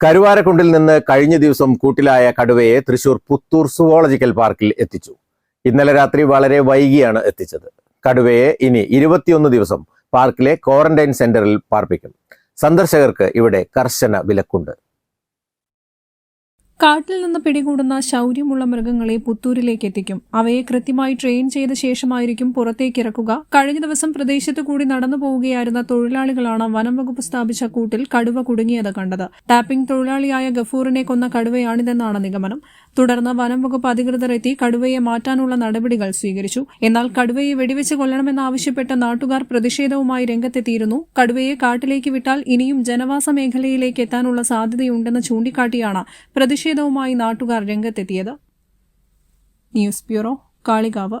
കരുവാരക്കുണ്ടിൽ നിന്ന് കഴിഞ്ഞ ദിവസം കൂട്ടിലായ കടുവയെ തൃശൂർ പുത്തൂർ സുവോളജിക്കൽ പാർക്കിൽ എത്തിച്ചു. ഇന്നലെ രാത്രി വളരെ വൈകിയാണ് എത്തിച്ചത്. കടുവയെ ഇനി ഇരുപത്തിയൊന്ന് ദിവസം പാർക്കിലെ ക്വാറന്റൈൻ സെന്ററിൽ പാർപ്പിക്കും. സന്ദർശകർക്ക് ഇവിടെ കർശന വിലക്കുണ്ട്. കാട്ടിൽ നിന്ന് പിടികൂടുന്ന ശൗര്യമുള്ള മൃഗങ്ങളെ പുത്തൂരിലേക്ക് എത്തിക്കും അവയെ കൃത്യമായി ട്രെയിൻ ചെയ്ത ശേഷമായിരിക്കും പുറത്തേക്ക് ഇറക്കുക. കഴിഞ്ഞ ദിവസം പ്രദേശത്തു കൂടി നടന്നു പോവുകയായിരുന്ന തൊഴിലാളികളാണ് വനം വകുപ്പ് സ്ഥാപിച്ച കൂട്ടിൽ കടുവ കുടുങ്ങിയത് കണ്ടത്. ടാപ്പിംഗ് തൊഴിലാളിയായ ഗഫൂറിനെ കൊന്ന കടുവയാണിതെന്നാണ് നിഗമനം. തുടർന്ന് വനം വകുപ്പ് അധികൃതർ എത്തി കടുവയെ മാറ്റാനുള്ള നടപടികൾ സ്വീകരിച്ചു. എന്നാൽ കടുവയെ വെടിവെച്ച് കൊല്ലണമെന്നാവശ്യപ്പെട്ട് നാട്ടുകാർ പ്രതിഷേധവുമായി രംഗത്തെത്തിയിരുന്നു. കടുവയെ കാട്ടിലേക്ക് വിട്ടാൽ ഇനിയും ജനവാസ മേഖലയിലേക്ക് എത്താനുള്ള സാധ്യതയുണ്ടെന്ന് ചൂണ്ടിക്കാട്ടിയാണ് പ്രതിഷേധവുമായി നാട്ടുകാർ രംഗത്തെത്തിയത്. News bureau Kalikavu.